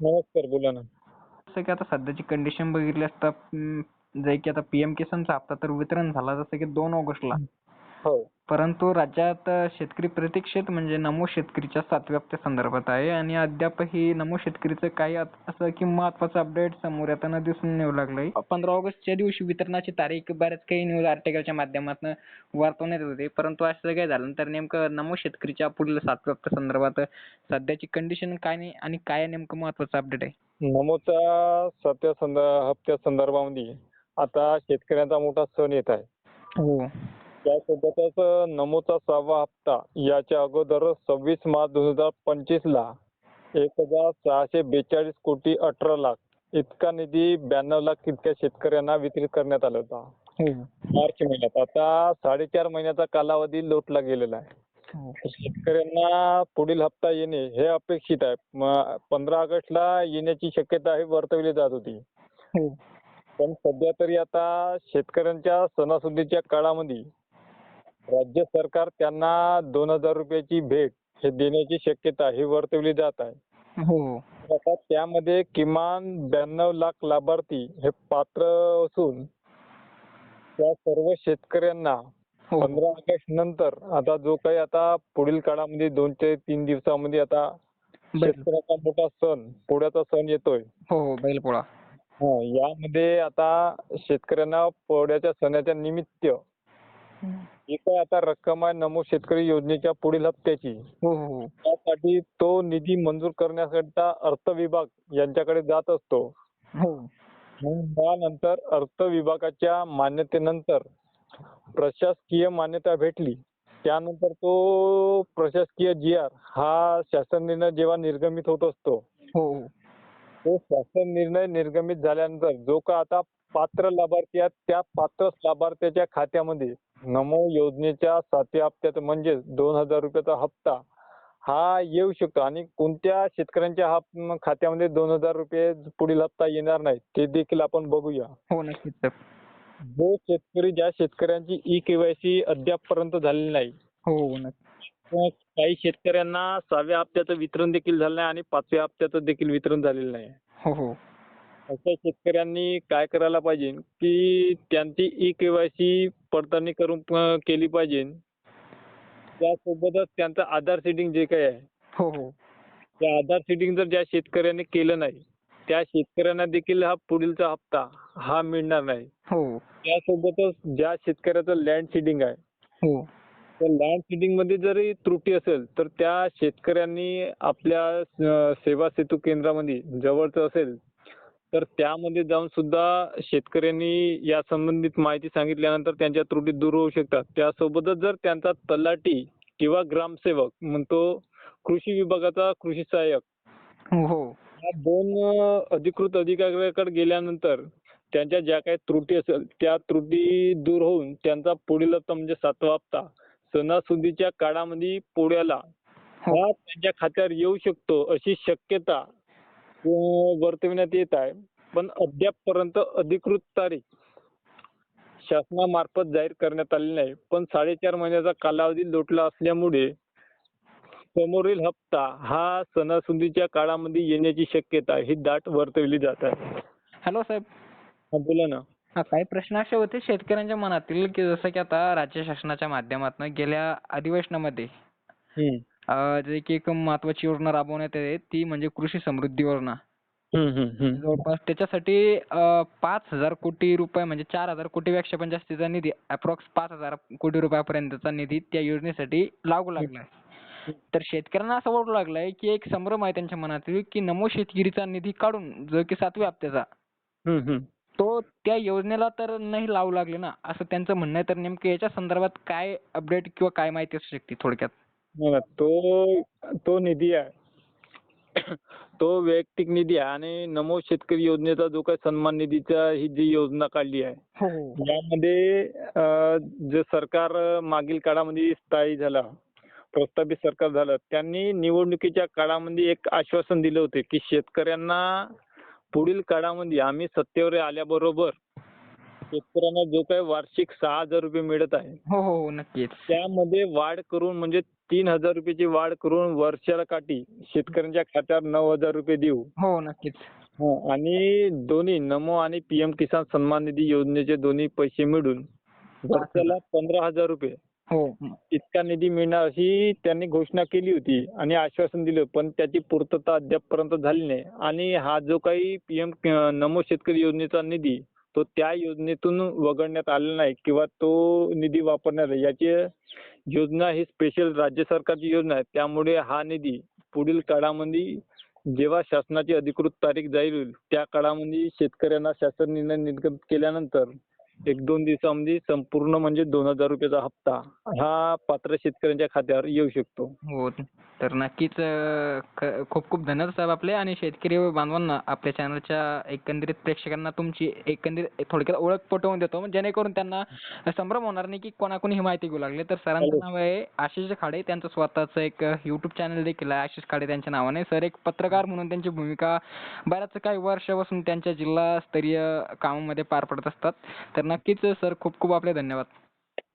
नमस्कार बोला ना. जसं की आता सध्याची कंडिशन बघितली असता जे की आता पीएम किसानचा हप्ता तर वितरण झाला. जसं की दोन ऑगस्टला. परंतु राज्यात शेतकरी प्रतीक्षेत म्हणजे नमो शेतकरीच्या सातव्या हप्त्या संदर्भात आहे आणि अद्यापही नमो शेतकरीचं काही असं की महत्वाचं अपडेट समोर येताना दिसून येऊ लागलंय. पंधरा ऑगस्टच्या दिवशी वितरणाची तारीख बऱ्याच काही न्यूज आर्टिकलच्या माध्यमातून वर्तवण्यात येत होते. परंतु असं काय झालं तर नेमकं नमो शेतकरीच्या पुढील सातव्या संदर्भात सध्याची कंडिशन काय नाही आणि काय नेमकं महत्वाचं अपडेट आहे? नमोच्या सातव्या संद हप्त्या संदर्भामध्ये आता शेतकऱ्यांचा मोठा सण येत आहे. हो. त्यासोबतच नमोचा सहावा हप्ता याच्या अगोदर सव्वीस मार्च दोन हजार पंचवीस ला एक हजार सहाशे बेचाळीस कोटी अठरा लाख इतका निधी ब्याण्णव लाख इतक्या शेतकऱ्यांना वितरित करण्यात आला होता. मार्च महिन्यात. आता साडेचार महिन्याचा कालावधी लोटला गेलेला आहे. शेतकऱ्यांना पुढील हप्ता येणे हे अपेक्षित आहे. पंधरा ऑगस्टला येण्याची शक्यता ही वर्तवली जात होती. हो. पण सध्या तरी आता शेतकऱ्यांच्या सणासुदीच्या काळामध्ये राज्य सरकार त्यांना दोन हजार रुपयाची भेट हे देण्याची शक्यता ही वर्तवली जात आहे. हो. आता त्यामध्ये किमान ब्याण्णव लाख लाभार्थी हे पात्र असून त्या सर्व शेतकऱ्यांना हो. पंधरा ऑगस्ट नंतर आता जो काही आता पुढील काळामध्ये दोन ते तीन दिवसामध्ये आता बैल. शेतकऱ्याचा मोठा सण पोळ्याचा सण येतोय. हो हो बैलपोळा. हा, यामध्ये आता शेतकऱ्यांना पोळ्याच्या सणाच्या निमित्त जी काही आता रक्कम आहे नमो शेतकरी योजनेच्या पुढील हप्त्याची. हो हो हो. त्यासाठी तो निधी मंजूर करण्याकरिता अर्थ विभाग यांच्याकडे जात असतो. हो. मग त्यानंतर अर्थ विभागाच्या मान्यतेनंतर प्रशासकीय मान्यता भेटली. त्यानंतर तो प्रशासकीय जी आर हा शासन निर्णय जेव्हा निर्गमित होत असतो हो. तो शासन निर्णय निर्गमित झाल्यानंतर जो का आता पात्र लाभार्थी आहेत त्या पात्र लाभार्थ्याच्या खात्यामध्ये नमो योजनेच्या सातव्या हप्त्यात म्हणजे दोन हजार रुपयाचा हप्ता हा येऊ शकतो आणि कोणत्या शेतकऱ्यांच्या खात्यामध्ये दोन हजार रुपये पुढील हप्ता येणार नाही ते देखील आपण बघूया. हो नक्कीच सर. जो शेतकरी ज्या शेतकऱ्यांची ई केवायसी अद्यापपर्यंत झालेली नाही हो हो नक्की काही शेतकऱ्यांना सहाव्या हप्त्याचं वितरण देखील झालं नाही आणि पाचव्या हप्त्याचं देखील वितरण झालेलं नाही. हो हो. अशा शेतकऱ्यांनी काय करायला पाहिजे? की त्यांची ई केवायसी पडताळणी करून केली पाहिजे. त्यासोबतच त्यांचं आधार सेटिंग जे काही आहे हो हो. त्या आधार सेटिंग जर ज्या शेतकऱ्यांनी केलं नाही त्या शेतकऱ्यांना देखील हा पुढीलचा हप्ता हा मिळणार नाही. हो. त्यासोबतच ज्या शेतकऱ्याचं लँड सीडिंग आहे हो. तर लँड सीडिंगमध्ये जरी त्रुटी असेल तर त्या शेतकऱ्यांनी आपल्या सेवा सेतू केंद्रामध्ये जवळचं असेल तर त्यामध्ये जाऊन सुद्धा शेतकऱ्यांनी या संबंधित माहिती सांगितल्यानंतर त्यांच्या त्रुटी दूर होऊ शकतात त्यासोबतच जर त्यांचा तलाठी किंवा ग्रामसेवक म्हणतो कृषी विभागाचा कृषी सहाय्यक हो या दोन अधिकृत अधिकाऱ्याकडे गेल्यानंतर त्यांच्या ज्या काही त्रुटी असेल त्या त्रुटी दूर होऊन त्यांचा पुढील हप्ता म्हणजे सातवा हप्ता सणासुदीच्या काळामध्ये पोळ्याला हो. हा त्यांच्या खात्यावर येऊ शकतो अशी शक्यता वर्तविण्यात येत आहे. पण अद्यापपर्यंत अधिकृत तारीख शासनामार्फत जाहीर करण्यात आलेली नाही. पण साडेचार महिन्याचा कालावधी लोटला असल्यामुळे समोरील हप्ता हा सणासुदीच्या काळामध्ये येण्याची शक्यता ही दाट वर्तवली जात आहे. हॅलो साहेब. हा बोला ना. हा काही प्रश्न असे होते शेतकऱ्यांच्या मनातील की जसं की आता राज्य शासनाच्या माध्यमातून गेल्या अधिवेशनामध्ये जे की एक महत्वाची योजना राबवण्यात येते ती म्हणजे कृषी समृद्धी योजना. जवळपास त्याच्यासाठी पाच हजार कोटी रुपये म्हणजे चार हजार कोटीपेक्षा पण जास्तीचा निधी अप्रॉक्स पाच हजार कोटी रुपयापर्यंतचा निधी त्या योजनेसाठी लागू लागलाय तर शेतकऱ्यांना असं वाटू लागलंय की एक संभ्रम आहे त्यांच्या मनातील की नमो शेतकरीचा निधी काढून जो की सातव्या हप्त्याचा. तो त्या योजनेला तर नाही लावू लागले ना असं त्यांचं म्हणणं आहे तर नेमकं याच्या संदर्भात काय अपडेट किंवा काय माहिती असू शकते थोडक्यात ना, तो तो निधी आहे. तो वैयक्तिक निधी आहे आणि नमो शेतकरी योजनेचा जो काही सन्मान निधीचा ही जी योजना काढली आहे हो. यामध्ये जे सरकार मागील काळामध्ये स्थायी झालं प्रस्थापित सरकार झालं त्यांनी निवडणुकीच्या काळामध्ये एक आश्वासन दिलं होते की शेतकऱ्यांना पुढील काळामध्ये आम्ही सत्तेवर आल्याबरोबर शेतकऱ्यांना जो काही वार्षिक सहा हजार रुपये मिळत आहे हो हो हो नक्कीच. त्यामध्ये वाढ करून म्हणजे तीन हजार रुपयाची वाढ करून वर्षाला काठी शेतकऱ्यांच्या खात्यावर नऊ हजार रुपये देऊ. हो नक्कीच. हो, आणि दोन्ही नमो आणि पीएम किसान सन्मान निधी योजनेचे दोन्ही पैसे मिळून वर्षाला पंधरा हजार रुपये. हो. इतका निधी मिळणार अशी त्यांनी घोषणा केली होती आणि आश्वासन दिलं पण त्याची पूर्तता अद्यापपर्यंत झाली नाही. आणि हा जो काही पीएम नमो शेतकरी योजनेचा निधी तो त्या योजनेतून वगळण्यात आलेला नाही किंवा तो निधी वापरण्यात याची योजना ही स्पेशल राज्य सरकारची योजना आहे. त्यामुळे हा निधी पुढील काळामध्ये जेव्हा शासनाची अधिकृत तारीख जाहीर होईल त्या काळामध्ये शेतकऱ्यांना शासन निर्णय निर्गत केल्यानंतर एक दोन दिवसामध्ये संपूर्ण म्हणजे दोन हजार रुपयाचा हप्ता हा पात्र शेतकऱ्यांच्या खात्यावर येऊ शकतो. हो तर नक्कीच अं, खूप खूप धन्यवाद साहेब आपले आणि शेतकरी बांधवांना आपल्या चॅनलच्या एकंदरीत प्रेक्षकांना तुमची एकंदरीत थोडक्यात ओळख पटवून देतो. जेणेकरून त्यांना संभ्रम होणार नाही की कोणाकोणी ही माहिती घेऊ लागले. तर सरांचं. नाव आहे आशिष खाडे. त्यांचं स्वतःचं एक युट्यूब चॅनल देखील आहे. आशिष खाडे त्यांच्या नावाने. सर एक पत्रकार म्हणून त्यांची भूमिका बऱ्याच काही वर्षापासून त्यांच्या जिल्हास्तरीय कामामध्ये पार पडत असतात. तर नक्कीच सर खूप खूप आपले धन्यवाद.